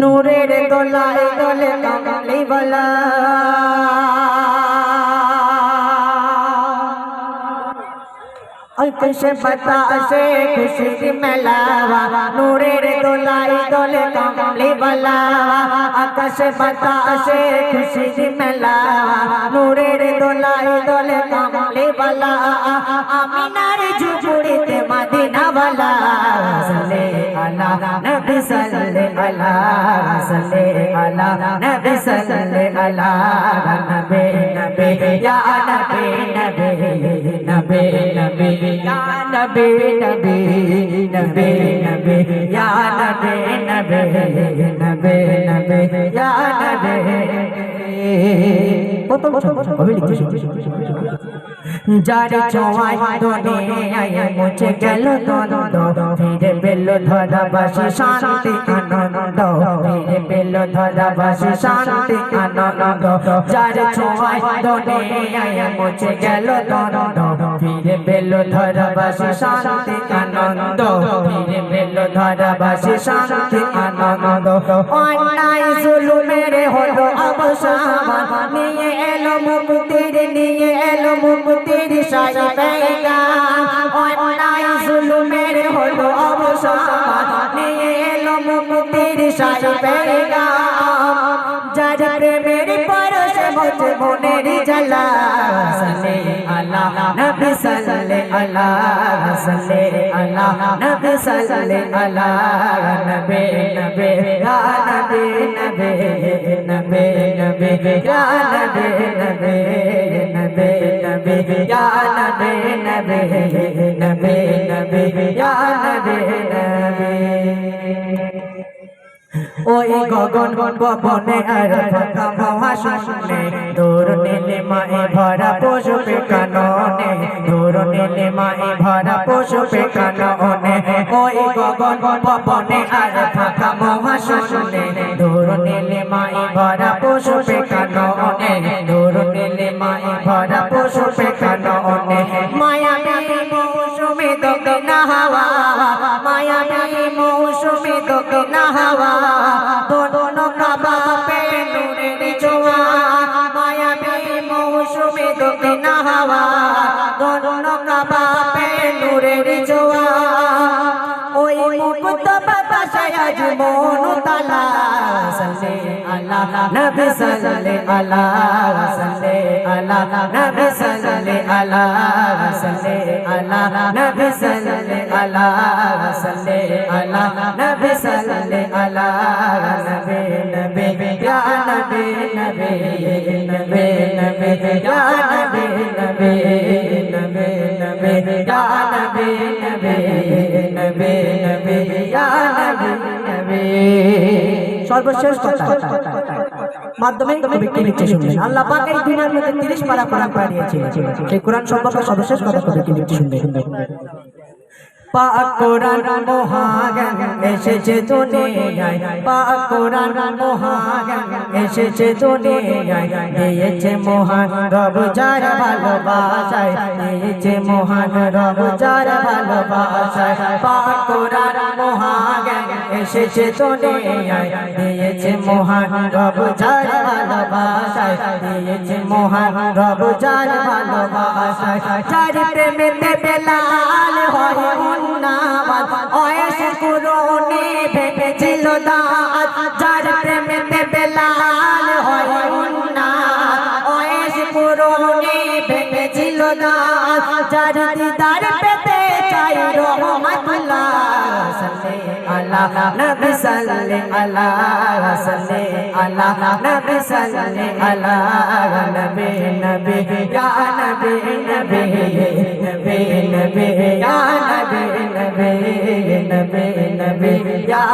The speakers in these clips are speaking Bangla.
নূরের দোলায় দোলে কামলি বলা। আকাশে বাতাসে খুশির মেলাওয়া নূরের দোলায় দোলে কামলি বলা। আকাশে বাতাসে খুশির মেলাওয়া নূরের দোলায় দোলে কামলি বলা। আমিনার ঝুপড়িতে মদিনা বলা। সাল্লে আলা নবী সাল্লে ইয়া ইয়া ইয়া ইয়া যার ছোঁয়ায় মুছে গেল দ্বন্দ্ব ফিরে পেল ধরাবাসী শান্তি আনন্দ ফিরে পেল ধরাবাসী শান্তি আনন্দ। যার ছোঁয়ায় দুনিয়ায় মুছে গেল দ্বন্দ্ব ফিরে পেল ধরাবাসী শান্তি আনন্দ। ফিরে পেল ধরাবাসী শান্তি আনন্দ। অন্যায় জুলুমের হলো অবসান। নিয়ে এলো মুক্তির, নিয়ে এলো মুক্তির সাইবেগা অন্যায় জুলুমের হলো অবসান। নিয়ে এলো মুক্তির সাইবেগা যার প্রেমের পরশে মোচে মনের জ্বালা সালে আলা নবী সাল্লে আলা সাল্লে আলা নবী সাল্লে আলা নবী নবী ইয়া নবী নবী নবী নবী ইয়া নবী নবী নবী নবী ইয়া নবী নবী নবী নবী ইয়া নবী নবী ওই গগন পবনে আর ফাঁকা মহাশূন্যে দূর নীলে মায়ে ভরা পশুপে কাননে। দূর নীলে মায়ে ভরা পশুপে কাননে। ওই গগন পবনে আর ফাঁকা মহাশূন্যে দূর নীলে মায়ে ভরা পশুপে কাননে। দূর নীলে মায়ে ভরা পশুপে কাননে। মায়া মৌসুমে দক্ষিণা হাওয়া। মায়া মৌসুমে দক্ষিণা হাওয়া। নূরের জোয়া, ওই মুক্ত বাতাসে আজ মন তালা সাল্লে আলা নবী সাল্লে আলা সাল্লে আলা নবী সাল্লে আলা সাল্লে আলা সর্বশেষ কথা। মাধ্যমে আল্লাহ পাক এই মধ্যে 30 পারা এই কোরআন সম্পর্কে সর্বশেষ কথা পাক মহাগান এসেছে দুনিয়ায়। পাকুরান মহাগান এসেছে দুনিয়ায়। দিয়েছে মহান রব যার ভালোবাসায়। দিয়েছে মহান রব যার ভালোবাসায়। পাকুরান মহাজ্ঞান এসেছে দুনিয়ায়, দিয়েছে মহান রব যার ভালোবাসায়, দিয়েছে মহান রব যার ভালোবাসায়। প্রেমেতে বেলাল অয়েস ভেবেছিল প্রেমেতে বেলাল অয়েস ভেবেছিল দিদার পেতে চাই রহমাতুল্লাহ সাল্লে আলা নবী সাল্লে আলা সাল্লে আলা নবী সাল্লে আলা নবী নবী ইয়া নবী ইয়া ইয়া ইয়া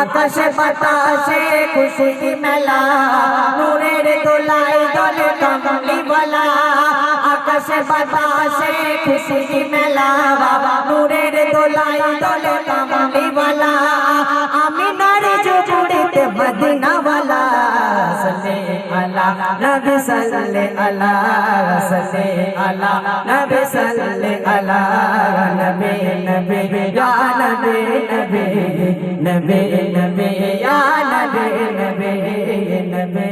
আকাশে বাতাসে খুশি মেলা নূরের ढोल कमली बला आकाश बतासे खुशी मेला बाबा नूरे रे दोलाई ढोल कमली बला आमी नारे जो जुड़ते मदीना वाला सले अला नबी सले अला सले अला नबी सले अला नबी नबी या नबी नबी नबी नबी या नबी नबी नबी